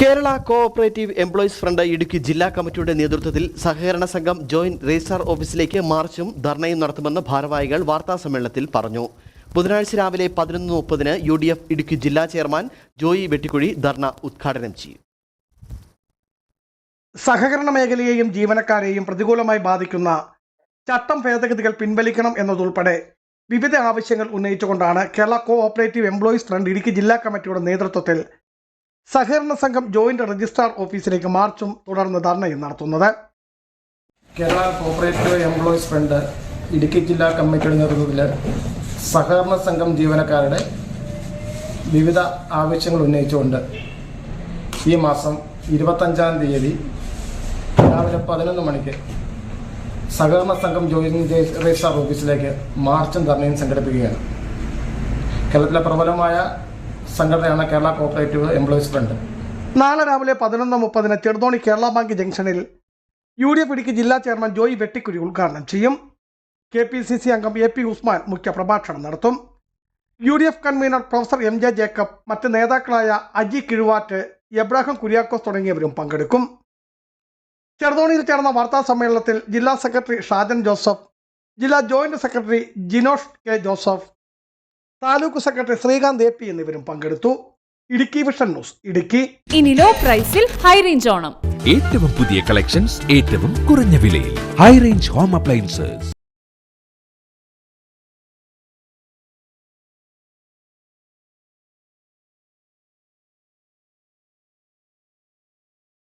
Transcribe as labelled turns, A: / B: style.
A: Kerala cooperative employees front Idukki ജില്ലാ കമ്മിറ്റിയുടെ നേതൃത്വത്തിൽ സഹകരണ സംഘം ജോയിന്റ് രജിസ്ട്രാർ ഓഫീസിലേക്ക് മാർച്ചും ധർണയും നടത്തുമെന്ന് ഭാരവാഹികൾ വാർത്താ സമ്മേളനത്തിൽ പറഞ്ഞു. ബുധനാഴ്ച രാവിലെ പതിനൊന്ന് മുപ്പതിന് യു ഡി എഫ് ഇടുക്കി ജില്ലാ ചെയർമാൻ ജോയി വെട്ടിക്കുഴി ധർണ ഉദ്ഘാടനം ചെയ്യും.
B: സഹകരണ മേഖലയെയും ജീവനക്കാരെയും പ്രതികൂലമായി ബാധിക്കുന്ന ചട്ടം ഭേദഗതികൾ പിൻവലിക്കണം എന്നതുൾപ്പെടെ വിവിധ ആവശ്യങ്ങൾ ഉന്നയിച്ചുകൊണ്ടാണ് Kerala cooperative employees front Idukki ജില്ലാ കമ്മിറ്റിയുടെ നേതൃത്വത്തിൽ സഹകരണ സംഘം ജോയിന്റ് രജിസ്ട്രാർ ഓഫീസിലേക്ക് മാർച്ചും തുടർന്ന് ധർണയും നടത്തുന്നത്.
C: Kerala cooperative employees front Idukki ജില്ലാ കമ്മിറ്റിയുടെ നേതൃത്വത്തിൽ സഹകരണ സംഘം ജീവനക്കാരുടെ വിവിധ ആവശ്യങ്ങൾ ഉന്നയിച്ചുകൊണ്ട് ഈ മാസം ഇരുപത്തഞ്ചാം തീയതി രാവിലെ പതിനൊന്ന് മണിക്ക് സഹകരണ സംഘം ജോയിന്റ് രജിസ്ട്രാർ ഓഫീസിലേക്ക് മാർച്ചും ധർണയും സംഘടിപ്പിക്കുകയാണ്. കേരളത്തിലെ പ്രബലമായ സംഘടനയാണ് കേരള കോപ്പറേറ്റീവ് എംപ്ലോയീസ് ഫ്രണ്ട്.
B: നാളെ രാവിലെ പതിനൊന്ന് മുപ്പതിന് ചെറുതോണി കേരള ബാങ്ക് ജംഗ്ഷനിൽ യു ഡി എഫ് ഇടുക്കി ജില്ലാ ചെയർമാൻ ജോയി വെട്ടിക്കുഴി ഉദ്ഘാടനം ചെയ്യും. കെ പി സി സി അംഗം എ പി ഉസ്മാൻ മുഖ്യപ്രഭാഷണം നടത്തും. U D F convener professor M J Jacob മറ്റ് നേതാക്കളായ അജി കിഴുവാറ്റ് എബ്രാഹിം കുര്യാക്കോസ് തുടങ്ങിയവരും പങ്കെടുക്കും. ചെറുതോണിയിൽ ചേർന്ന വാർത്താ സമ്മേളനത്തിൽ ജില്ലാ സെക്രട്ടറി ഷാജൻ ജോസഫ് ജില്ലാ joint secretary Jinosh K Joseph taluk secretary Sreekanth A P എന്നിവരും പങ്കെടുത്തു. Idukki vision news Idukki.
D: ഇനി ലോ പ്രൈസിൽ ഹൈ റേഞ്ച് ഓണം.
E: ഏറ്റവും പുതിയ കളക്ഷൻസ് ഏറ്റവും കുറഞ്ഞ വിലയിൽ. High range home appliances